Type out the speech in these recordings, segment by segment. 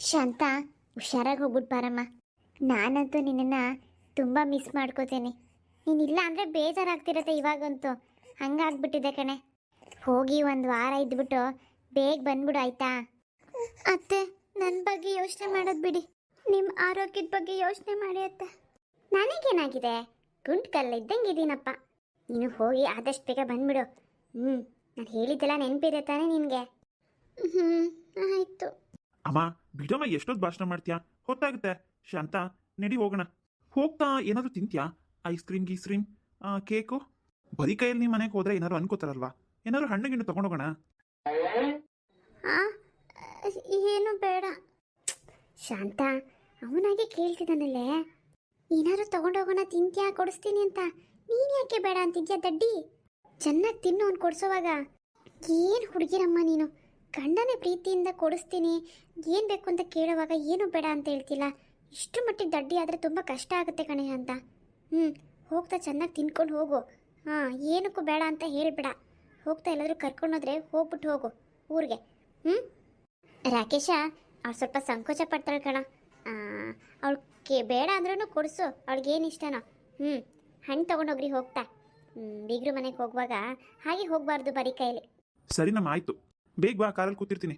ಶಾಂತ ಹುಷಾರಾಗಿ ಹೋಗ್ಬಿಟ್ಟು ಬಾರಮ್ಮ. ನಾನಂತೂ ನಿನ್ನನ್ನು ತುಂಬ ಮಿಸ್ ಮಾಡ್ಕೋತೇನೆ. ನೀನಿಲ್ಲ ಅಂದರೆ ಬೇಜಾರಾಗ್ತಿರತ್ತೆ ಇವಾಗಂತೂ. ಹಂಗಾಗ್ಬಿಟ್ಟಿದೆ ಕಣೆ. ಹೋಗಿ ಒಂದು ವಾರ ಇದ್ಬಿಟ್ಟು ಬೇಗ ಬಂದ್ಬಿಡು ಆಯ್ತಾ? ಅತ್ತೆ ನನ್ನ ಬಗ್ಗೆ ಯೋಚನೆ ಮಾಡೋದು ಬಿಡಿ. ನಿಮ್ಮ ಆರೋಗ್ಯದ ಬಗ್ಗೆ ಯೋಚನೆ ಮಾಡಿ ಅತ್ತೆ. ನನಗೇನಾಗಿದೆ? ಗುಂಟ್ ಕಲ್ಲ ಇದ್ದಂಗೆ ಇದ್ದೀನಪ್ಪ ನೀನು ಹೋಗಿ ಆದಷ್ಟು ಬೇಗ ಬಂದ್ಬಿಡು. ಹ್ಞೂ ನಾನು ಹೇಳಿದ್ದೆಲ್ಲ ನೆನಪಿದೆ ತಾನೇ ನಿನಗೆ. ಹ್ಞೂ ಆಯಿತು. ಅಮ್ಮ, ಬಿಡಮ್ಮ ಎಷ್ಟೊತ್ತು ಭಾಷಣ ಮಾಡ್ತೀಯಾ? ಹೊತ್ತಾಗುತ್ತೆ. ಶಾಂತ, ನಡಿ ಹೋಗೋಣ. ಹೋಗ್ತಾ ಏನಾದರೂ ತಿಂತ್ಯಾ? ಐಸ್ ಕ್ರೀಮ್, ಗೀಸ್ ಕ್ರೀಮ್ ಕೇಕು? ಬರೀ ಕೈಯಲ್ಲಿ ನಿಮ್ಮ ಮನೆಗೆ ಹೋದ್ರೆ ಏನಾದ್ರು ಅನ್ಕೋತಾರಲ್ವಾ? ಏನಾದ್ರು ಹಣ್ಣು ಗಿಣ್ಣು ತಗೊಂಡೋಗೋಣ? ಆ, ಏನು ಬೇಡ. ಶಾಂತ ಅವನಾಗೆ ಕೇಳ್ತಿದ್ದಾನಲ್ಲೇ. ಏನಾದ್ರು ತಗೊಂಡೋಗೋಣ, ತಿಂತ್ಯಾ, ಕೊಡಿಸ್ತೀನಿ ಅಂತ. ನೀನ್ ಯಾಕೆ ಬೇಡ ಅಂತಿದ್ಯಾ ದಡ್ಡಿ? ಚೆನ್ನಾಗಿ ತಿನ್ನು ಅವ್ನು ಕೊಡಿಸೋವಾಗ. ಏನು ಹುಡುಗಿರಮ್ಮ ನೀನು? ಗಂಡನೇ ಪ್ರೀತಿಯಿಂದ ಕೊಡಿಸ್ತೀನಿ. ಏನು ಬೇಕು ಅಂತ ಕೇಳುವಾಗ ಏನು ಬೇಡ ಅಂತ ಹೇಳ್ತಿಲ್ಲ. ಇಷ್ಟು ಮಟ್ಟಿಗೆ ದಡ್ಡಿ ಆದರೆ ತುಂಬ ಕಷ್ಟ ಆಗುತ್ತೆ ಕಣೆ ಅಂತ. ಹ್ಞೂ ಹೋಗ್ತಾ ಚೆನ್ನಾಗಿ ತಿನ್ಕೊಂಡು ಹೋಗು. ಹಾಂ, ಏನಕ್ಕೂ ಬೇಡ ಅಂತ ಹೇಳ್ಬೇಡ. ಹೋಗ್ತಾ ಎಲ್ಲಾದರೂ ಕರ್ಕೊಂಡೋದ್ರೆ ಹೋಗ್ಬಿಟ್ಟು ಹೋಗು, ಊರಿಗೆ. ಹ್ಞೂ ರಾಕೇಶ, ಅವ್ಳು ಸ್ವಲ್ಪ ಸಂಕೋಚ ಪಡ್ತಾಳೆ ಕಣ. ಅವಳು ಕೆ, ಬೇಡ ಅಂದ್ರೂ ಕೊಡಿಸು. ಅವಳಿಗೆ ಏನು ಇಷ್ಟನೋ. ಹ್ಞೂ ಹಣ್ಣು ತೊಗೊಂಡೋಗ್ರಿ, ಹೋಗ್ತಾ. ಬೀಗರು ಮನೆಗೆ ಹೋಗುವಾಗ ಹಾಗೆ ಹೋಗಬಾರ್ದು ಬರೀ ಕೈಲಿ. ಸರಿನಮ್ಮ ಆಯ್ತು ಬೇಗ ಬಾ, ಕಾರಲ್ಲಿ ಕೂತಿರ್ತೀನಿ.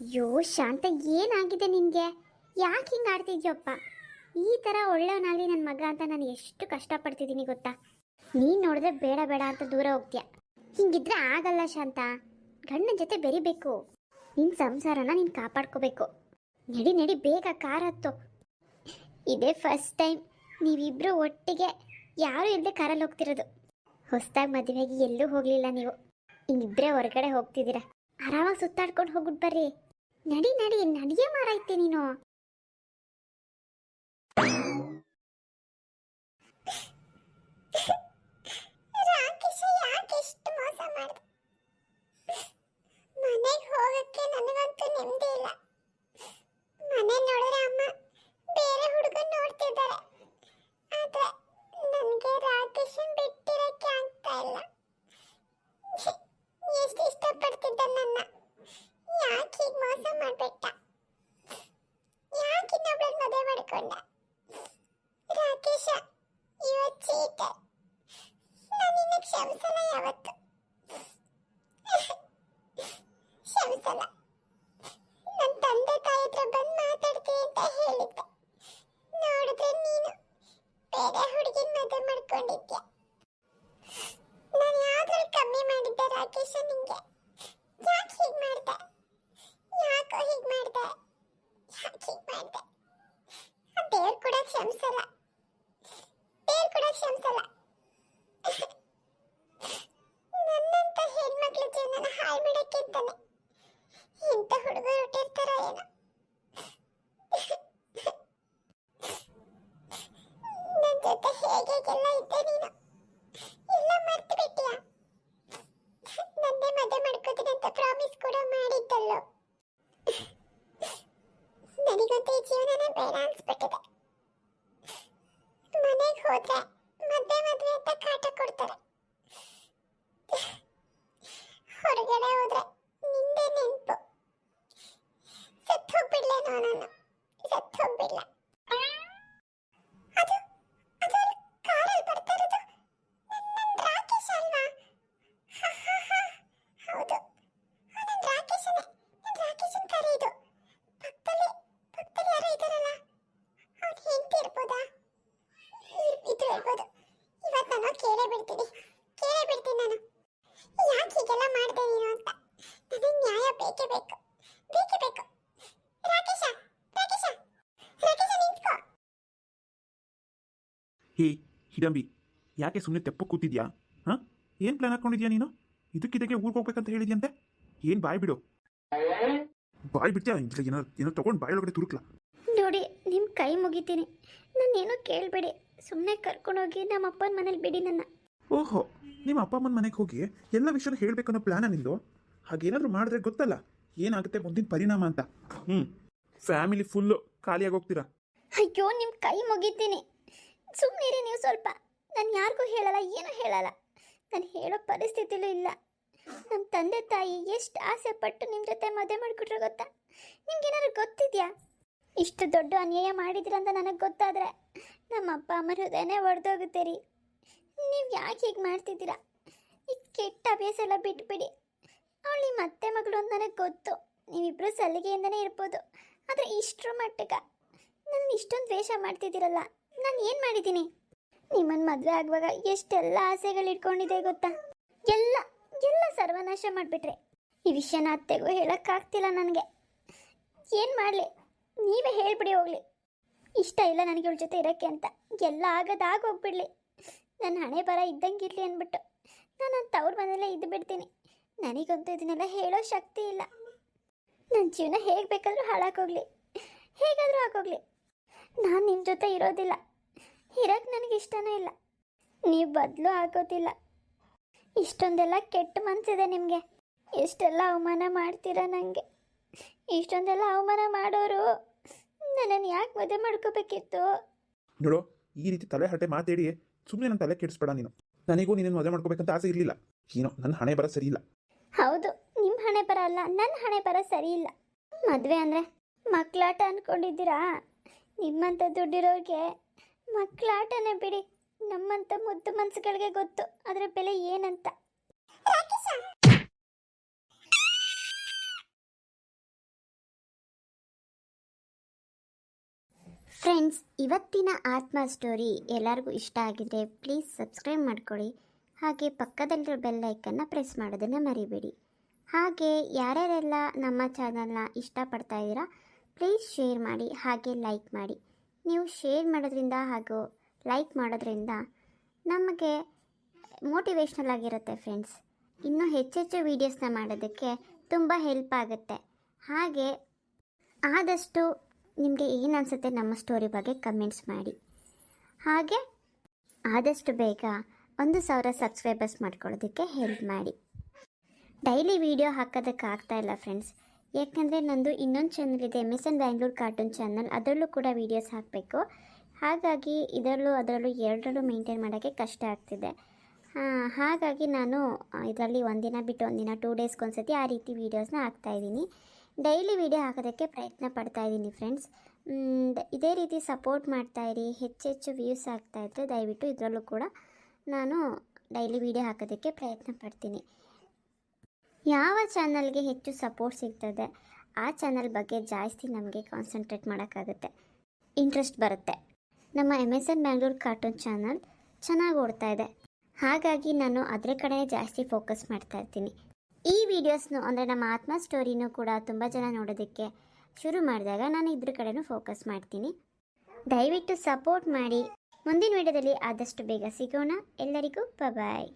ಯೋ, ಶಾಂತ, ಏನಾಗಿದೆ ನಿನಗೆ? ಯಾಕೆ ಹಿಂಗೆ ಆಡ್ತಿದ್ಯಪ್ಪ ಈ ಥರ ಒಳ್ಳೆಯವನಾಗಲಿ ನನ್ನ ಮಗ ಅಂತ ನಾನು ಎಷ್ಟು ಕಷ್ಟಪಡ್ತಿದ್ದೀನಿ ಗೊತ್ತಾ? ನೀನು ನೋಡಿದ್ರೆ ಬೇಡ ಬೇಡ ಅಂತ ದೂರ ಹೋಗ್ತೀಯ? ಹಿಂಗಿದ್ರೆ ಆಗಲ್ಲ, ಶಾಂತ. ಗಂಡನ ಜೊತೆ ಬೆರಿಬೇಕು. ನಿನ್ನ ಸಂಸಾರನ ನೀನು ಕಾಪಾಡ್ಕೋಬೇಕು. ನಡಿ ನಡಿ, ಬೇಗ ಕಾರ್ ಹತ್ತು. ಇದೇ ಫಸ್ಟ್ ಟೈಮ್ ನೀವಿಬ್ಬರು ಒಟ್ಟಿಗೆ ಯಾರೂ ಇಲ್ಲದೆ ಕಾರಲ್ಲಿ ಹೋಗ್ತಿರೋದು. ಹೊಸದಾಗಿ ಮದುವೆಗೆ ಎಲ್ಲೂ ಹೋಗಲಿಲ್ಲ ನೀವು. ಹಿಂಗಿಬ್ಬರೇ ಹೊರಗಡೆ ಹೋಗ್ತಿದ್ದೀರಾ? ಆರಾಮಾಗಿ ಸುತ್ತಾಡ್ಕೊಂಡು ಹೋಗ್ಬಿಟ್ಟು ಬರ್ರಿ. ನಡಿ ನಡಿ ನಡಿಯೇ ಮಾರೈತೆ ನೀನು ಮನೆಗೆ ಹೋಗಕ್ಕೆ ನನಗಂತೂ ನೆಮ್ಮದಿ ಇಲ್ಲ ಮನೆ ನೋಡಿದ್ರೆ ಅಮ್ಮ ಬೇರೆ ಹುಡುಗನ್ ನೋಡ್ತಿದ್ದಾರೆ ಆದ್ರೆ ನನಗೆ ರಾಕೇಶನ್ ಬಿಟ್ಟಿರಕ್ಕೆ ಆಗ್ತಾ ಇಲ್ಲ ಎಷ್ಟು ಇಷ್ಟಪಡ್ತಿದ್ದ ನನ್ನ ಯಾಕೆ ಹೀಗೆ ಮೋಸ ಮಾಡ್ಬಿಟ್ಟ ಯಾಕೆ ಇನ್ನೊಬ್ಳನ್ನ ಮದುವೆ ಮಾಡಿಕೊಂಡ ರಾಕೇಶ ಇವತ್ತು ಚೀಟ ನಾನು ನಿನ್ನ ಕ್ಷಮಿಸಲ್ಲ ಯಾವತ್ತು ಕ್ಷಮಿಸಲ್ಲ ನನ್ನ ತಂದೆ ತಾಯಿ ಹತ್ರ ಬಂದು ಮಾತಾಡ್ತೀನಿ ಅಂತ ಹೇಳಿದ್ದೆ ನೋಡಿದ್ರೆ ನೀನು ಬೇರೆ ಹುಡುಗಿನ ಮದುವೆ ಮಾಡ್ಕೊಂಡಿದ್ಯಾ ನಾನು ಯಾವ್ದ್ರಲ್ಲಿ ಕಮ್ಮಿ ಮಾಡಿದ್ದೆ ರಾಕೇಶ ನಿಂಗೆ ಯಾಕೆ ಹೀಗೆ ಮಾಡ್ದೆ ಯಾಕೋ ಹೀಗೆ ಮಾಡ್ದೆ ಯಾಕೆ ಹೀಗೆ ಮಾಡ್ದೆ ಆ ದೇವ್ರು ಕೂಡ ಕ್ಷಮಿಸಲ್ಲ. ದೇವ್ರು ಕೂಡ ಕ್ಷಮಿಸಲ್ಲ. ನನ್ನಂತ ಹೆಣ್ಮಕ್ಳ ಜೀವನ ಹಾಳು ಮಾಡಕ್ಕೆ ಅಂತಾನೆ ಇಂಥ ಹುಡುಗರು ಹುಟ್ಟಿರ್ತಾರ ಏನೋ ನನ್ನ ಜೊತೆ ಹೇಗೆಲ್ಲ ಇದ್ದೆ ನೀನು ಎಲ್ಲ ಮರ್ತು ಬಿಟ್ಟಿಯಾ ನನ್ನೇ ಮದುವೆ ಮಾಡ್ಕೋತೀನಿ ಅಂತ ಪ್ರಾಮಿಸ್ ಕೂಡ ಮಾಡಿದ್ದಲ್ಲೋ ನನಗಂತೂ ಈ ಜೀವನನೇ ಬೇಡ ಅನ್ಸ್ಬಿಟ್ಟಿದೆ. ಮನೆಗೆ ಹೋದ್ರೆ ಮದ್ವೆ ಮದ್ವೆ ಅಂತ ಕಾಟ ಕೊಡ್ತಾರೆ ಹೊರಗಡೆ ಹೋದ್ರೆ ನಿಂದೆ ನೆನ್ಪು ಸತ್ತು ಹೋಗ್ಬಿಡ್ಲೇನೋ ನಾನು ಸತ್ತು ಹೋಗ್ಬಿಡ್ಲ ಅದು ಅದು ಅಲ್ಲಿ ಕಾರಲ್ಲಿ ಬರ್ತಾ ಇರೋದು ನನ್ನ ರಾಕೇಶ್ ಅಲ್ವಾ ಹ, ಹ, ಹ. ಹೌದು ನನ್ನ ರಾಕೇಶನೇ ನನ್ನ ರಾಕೇಶನ್ ಕರೆ ಇದು ಪಕ್ಕದಲ್ಲಿ ಪಕ್ಕದಲ್ಲಿ ಯಾರೋ ಇದಾರಲ್ಲ ಅವ್ರು ಹೆಂಡತಿ ಇರ್ಬೋದಾ ಇ- ಇದ್ರು ಇರ್ಬೋದು ಇವತ್ತು ನಾನು ಕೇಳೇ ಬಿಡ್ತೀನಿ ಕೇಳೇ ಬಿಡ್ತೀನಿ ನಾನು ಯಾಕೆ ಹೀಗೆಲ್ಲ ಮಾಡ್ದೆ ನೀನು ಅಂತ ನನಗೆ ನ್ಯಾಯ ಬೇಕೇ ಬೇಕು ಬೇಕೇ ಬೇಕು ರಾಕೇಶ ರಾಕೇಶ ರಾಕೇಶ ನಿಂತ್ಕೋ ಹೇ ಹಿಡಂಬಿ ಯಾಕೆ ಸುಮ್ಮನೆ ತೆಪ್ಪ ಕೂತಿದ್ಯಾ? ಹಾಂ? ಏನು ಪ್ಲಾನ್ ಹಾಕೊಂಡಿದ್ಯಾ ನೀನು? ಇದಕ್ಕಿದ್ದಕ್ಕೆ ಊರಿಗೆ ಹೋಗ್ಬೇಕಂತ ಹೇಳಿದ್ಯಂತೆ? ಏನು ಬಾಯ್ ಬಿಡು. ಬಾಯ್ ಬಿಡ್ತೀಯಾ? ಇಲ್ಲ ಏನೋ ಏನೋ ತೊಗೊಂಡು ಬಾಯ್ ಒಳಗಡೆ ತುರುಕ್ಲಾ. ನೋಡಿ ನಿಮ್ಮ ಕೈ ಮುಗಿತೀನಿ. ನಾನೇನೋ ಕೇಳಬೇಡಿ. ಸುಮ್ಮನೆ ಕರ್ಕೊಂಡೋಗಿ ನಮ್ಮ ಅಪ್ಪನ ಮನೇಲಿ ಬಿಡಿ ನನ್ನ. ಓಹೋ ನಿಮ್ಮ ಅಪ್ಪ ಅಮ್ಮನ ಮನೆಗೆ ಹೋಗಿ ಎಲ್ಲ ವಿಷಯನ ಹೇಳ್ಬೇಕನ್ನೋ ಪ್ಲಾನ ನಿಂದು? ಹಾಗೇನಾದರೂ ಮಾಡಿದ್ರೆ ಗೊತ್ತಲ್ಲ ಏನಾಗುತ್ತೆ ಮುಂದಿನ ಪರಿಣಾಮ ಅಂತ. ಹ್ಞೂ ಫ್ಯಾಮಿಲಿ ಫುಲ್ಲು ಖಾಲಿಯಾಗಿ ಹೋಗ್ತೀರಾ? ಅಯ್ಯೋ ನಿಮ್ಮ ಕೈ ಮುಗಿತೀನಿ. ಸುಮ್ಮನಿರಿ ನೀವು ಸ್ವಲ್ಪ. ನಾನು ಯಾರಿಗೂ ಹೇಳಲ್ಲ, ಏನೂ ಹೇಳಲ್ಲ. ನಾನು ಹೇಳೋ ಪರಿಸ್ಥಿತಿಲೂ ಇಲ್ಲ. ನಮ್ಮ ತಂದೆ ತಾಯಿ ಎಷ್ಟು ಆಸೆ ಪಟ್ಟು ನಿಮ್ಮ ಜೊತೆ ಮದುವೆ ಮಾಡಿಕೊಟ್ರೆ ಗೊತ್ತಾ? ನಿಮ್ಗೇನಾದ್ರು ಗೊತ್ತಿದೆಯಾ? ಇಷ್ಟು ದೊಡ್ಡ ಅನ್ಯಾಯ ಮಾಡಿದಿರ ಅಂತ ನನಗೆ ಗೊತ್ತಾದರೆ ನಮ್ಮ ಅಪ್ಪ ಅಮ್ಮ ಹೃದಯನೇ ಒಡೆದೋಗುತ್ತೆ ರೀ. ನೀವು ಯಾಕೆ ಹೀಗೆ ಮಾಡ್ತಿದ್ದೀರಾ? ಈ ಕೆಟ್ಟ ಅಭ್ಯಾಸ ಎಲ್ಲ ಬಿಟ್ಬಿಡಿ. ಅವಳು ನಿಮ್ಮ ಅತ್ತೆ ಮಗಳು ಅಂತ ನನಗೆ ಗೊತ್ತು. ನೀವಿಬ್ಬರು ಸಲಿಗೆಯಿಂದನೇ ಇರ್ಬೋದು. ಆದರೆ ಇಷ್ಟರ ಮಟ್ಟಕ್ಕೆ ನನ್ನ ಇಷ್ಟೊಂದು ದ್ವೇಷ ಮಾಡ್ತಿದ್ದೀರಲ್ಲ. ನಾನು ಏನು ಮಾಡಿದ್ದೀನಿ? ನಿಮ್ಮನ್ನು ಮದುವೆ ಆಗುವಾಗ ಎಷ್ಟೆಲ್ಲ ಆಸೆಗಳು ಇಟ್ಕೊಂಡಿದೆ ಗೊತ್ತಾ? ಎಲ್ಲ ಎಲ್ಲ ಸರ್ವನಾಶ ಮಾಡಿಬಿಟ್ರೆ. ಈ ವಿಷಯನ ಅತ್ತೆಗೂ ಹೇಳೋಕ್ಕಾಗ್ತಿಲ್ಲ ನನಗೆ. ಏನು ಮಾಡಲಿ? ನೀವೇ ಹೇಳ್ಬಿಡಿ ಹೋಗಲಿ. ಇಷ್ಟ ಇಲ್ಲ ನನಗೆ ಇವಳ ಜೊತೆ ಇರೋಕ್ಕೆ ಅಂತ. ಎಲ್ಲ ಆಗದಾಗ ಹೋಗ್ಬಿಡ್ಲಿ. ನನ್ನ ಹಣೆ ಬರ ಇದ್ದಂಗಿರ್ಲಿ ಅಂದ್ಬಿಟ್ಟು ನಾನು ನನ್ನ ತವ್ರ ಮನೆಯಲ್ಲೇ ಇದ್ದು ಬಿಡ್ತೀನಿ. ನನಗಂತೂ ಇದನ್ನೆಲ್ಲ ಹೇಳೋ ಶಕ್ತಿ ಇಲ್ಲ. ನನ್ನ ಜೀವನ ಹೇಗೆ ಬೇಕಾದರೂ ಹಾಳಾಕೋಗ್ಲಿ ಹೇಗಾದರೂ ಹಾಕೋಗ್ಲಿ ನಾನು ನಿಮ್ಮ ಜೊತೆ ಇರೋದಿಲ್ಲ. ಇರೋಕ್ಕೆ ನನಗೆ ಇಷ್ಟನೇ ಇಲ್ಲ. ನೀವು ಬದಲು ಆಗೋದಿಲ್ಲ. ಇಷ್ಟೊಂದೆಲ್ಲ ಕೆಟ್ಟ ಮನಸ್ಸಿದೆ ನಿಮಗೆ. ಎಷ್ಟೆಲ್ಲ ಅವಮಾನ ಮಾಡ್ತೀರಾ ನನಗೆ ಇಷ್ಟೊಂದೆಲ್ಲ ಅವಮಾನ ಮಾಡೋರು ನನ್ನನ್ನು ಯಾಕೆ ಮದುವೆ ಮಾಡ್ಕೋಬೇಕಿತ್ತು? ನೋಡು ಈ ರೀತಿ ತಲೆ ಹರಟೆ ಮಾತಾಡಿ ಸುಮ್ಮನೆ ನನ್ನ ತಲೆ ಕೆಡಿಸ್ಬೇಡ ನೀನು. ನನಗೂ ನೀನು ಮದುವೆ ಮಾಡ್ಕೋಬೇಕಂತ ಆಸೆ ಇರಲಿಲ್ಲ. ಏನೋ ನನ್ನ ಹಣೆ ಬರ ಸರಿ ಇಲ್ಲ. ಹೌದು ನಿಮ್ಮ ಹಣೆ ಬರ ಅಲ್ಲ ನನ್ನ ಹಣೆ ಬರ ಸರಿ ಇಲ್ಲ. ಮದುವೆ ಅಂದರೆ ಮಕ್ಕಳಾಟ ಅಂದ್ಕೊಂಡಿದ್ದೀರಾ ನಿಮ್ಮಂಥ ದುಡ್ಡಿರೋರಿಗೆ ಮಕ್ಕಳಾಟನೇ ಬಿಡಿ. ನಮ್ಮಂತ ಮುದ್ದು ಮನಸ್ಸುಗಳಿಗೆ ಗೊತ್ತು. ಅದರ ಬೆಲೆ ಏನಂತ. ಫ್ರೆಂಡ್ಸ್, ಇವತ್ತಿನ ಆತ್ಮ ಸ್ಟೋರಿ ಎಲ್ಲರಿಗೂ ಇಷ್ಟ ಆಗಿದೆ, ಪ್ಲೀಸ್ ಸಬ್ಸ್ಕ್ರೈಬ್ ಮಾಡ್ಕೊಳ್ಳಿ. ಹಾಗೆ ಪಕ್ಕದಲ್ಲಿರೋ ಬೆಲ್ ಐಕನ್ನ ಪ್ರೆಸ್ ಮಾಡೋದನ್ನು ಮರಿಬೇಡಿ. ಹಾಗೆ ಯಾರ್ಯಾರೆಲ್ಲ ನಮ್ಮ ಚಾನಲ್ನ ಇಷ್ಟಪಡ್ತಾ ಇದ್ದೀರಾ, ಪ್ಲೀಸ್ ಶೇರ್ ಮಾಡಿ, ಹಾಗೆ ಲೈಕ್ ಮಾಡಿ. ನೀವು ಶೇರ್ ಮಾಡೋದ್ರಿಂದ ಹಾಗೂ ಲೈಕ್ ಮಾಡೋದ್ರಿಂದ ನಮಗೆ ಮೋಟಿವೇಶ್ನಲ್ ಆಗಿರುತ್ತೆ ಫ್ರೆಂಡ್ಸ್ ಇನ್ನೂ ಹೆಚ್ಚೆಚ್ಚು ವೀಡಿಯೋಸ್ನ ಮಾಡೋದಕ್ಕೆ ತುಂಬ ಹೆಲ್ಪ್ ಆಗುತ್ತೆ. ಹಾಗೆ ಆದಷ್ಟು ನಿಮಗೆ ಏನು ಅನಿಸುತ್ತೆ ನಮ್ಮ ಸ್ಟೋರಿ ಬಗ್ಗೆ ಕಮೆಂಟ್ಸ್ ಮಾಡಿ. ಹಾಗೆ ಆದಷ್ಟು ಬೇಗ ಒಂದು ಸಾವಿರ ಸಬ್ಸ್ಕ್ರೈಬರ್ಸ್ ಮಾಡ್ಕೊಳ್ಳೋದಕ್ಕೆ ಹೆಲ್ಪ್ ಮಾಡಿ. ಡೈಲಿ ವಿಡಿಯೋ ಹಾಕೋದಕ್ಕೆ ಆಗ್ತಾ ಇಲ್ಲ ಫ್ರೆಂಡ್ಸ್ ಯಾಕಂದರೆ ನಂದು ಇನ್ನೊಂದು ಚಾನಲ್ ಇದೆ M S N Bangalore cartoon channel ಅದರಲ್ಲೂ ಕೂಡ ವೀಡಿಯೋಸ್ ಹಾಕಬೇಕು. ಹಾಗಾಗಿ ಇದರಲ್ಲೂ ಅದರಲ್ಲೂ ಎರಡರಲ್ಲೂ ಮೇಂಟೈನ್ ಮಾಡೋಕ್ಕೆ ಕಷ್ಟ ಆಗ್ತಿದೆ. ಹಾಗಾಗಿ ನಾನು ಇದರಲ್ಲಿ ಒಂದಿನ ಬಿಟ್ಟು ಒಂದಿನ ಟೂ ಡೇಸ್ಗೆ ಒಂದ್ಸತಿ ಆ ರೀತಿ ವೀಡಿಯೋಸ್ನ ಹಾಕ್ತಾಯಿದ್ದೀನಿ ಡೈಲಿ ವಿಡಿಯೋ ಹಾಕೋದಕ್ಕೆ ಪ್ರಯತ್ನ ಪಡ್ತಾ ಇದ್ದೀನಿ ಫ್ರೆಂಡ್ಸ್ ಇದೇ ರೀತಿ ಸಪೋರ್ಟ್ ಮಾಡ್ತಾಯಿರಿ ಹೆಚ್ಚೆಚ್ಚು ವ್ಯೂಸ್ ಆಗ್ತಾಯಿದ್ರೆ ದಯವಿಟ್ಟು ಇದರಲ್ಲೂ ಕೂಡ ನಾನು ಡೈಲಿ ವಿಡಿಯೋ ಹಾಕೋದಕ್ಕೆ ಪ್ರಯತ್ನ ಪಡ್ತೀನಿ. ಯಾವ ಚಾನಲ್ಗೆ ಹೆಚ್ಚು ಸಪೋರ್ಟ್ ಸಿಗ್ತದೆ, ಆ ಚಾನಲ್ ಬಗ್ಗೆ ಜಾಸ್ತಿ ನಮಗೆ ಕಾನ್ಸಂಟ್ರೇಟ್ ಮಾಡೋಕ್ಕಾಗುತ್ತೆ. ಇಂಟ್ರೆಸ್ಟ್ ಬರುತ್ತೆ. ನಮ್ಮ ಎನ್ ಬ್ಯಾಂಗ್ಳೂರ್ ಕಾರ್ಟೂನ್ ಚಾನಲ್ ಚೆನ್ನಾಗಿ ಓಡ್ತಾ ಇದೆ. ಹಾಗಾಗಿ ನಾನು ಅದರ ಕಡೆ ಜಾಸ್ತಿ ಫೋಕಸ್ ಮಾಡ್ತಾ ಇರ್ತೀನಿ. ಈ ವಿಡಿಯೋಸ್ನು ಅಂದರೆ ನಮ್ಮ ಆತ್ಮ ಸ್ಟೋರಿನೂ ಕೂಡ ತುಂಬ ಜನ ನೋಡೋದಕ್ಕೆ ಶುರು ಮಾಡಿದಾಗ ನಾನು ಇದ್ರ ಕಡೆನೂ ಫೋಕಸ್ ಮಾಡ್ತೀನಿ. ದಯವಿಟ್ಟು ಸಪೋರ್ಟ್ ಮಾಡಿ. ಮುಂದಿನ ವಿಡಿಯೋದಲ್ಲಿ ಆದಷ್ಟು ಬೇಗ ಸಿಗೋಣ. ಎಲ್ಲರಿಗೂ ಬಾಯ್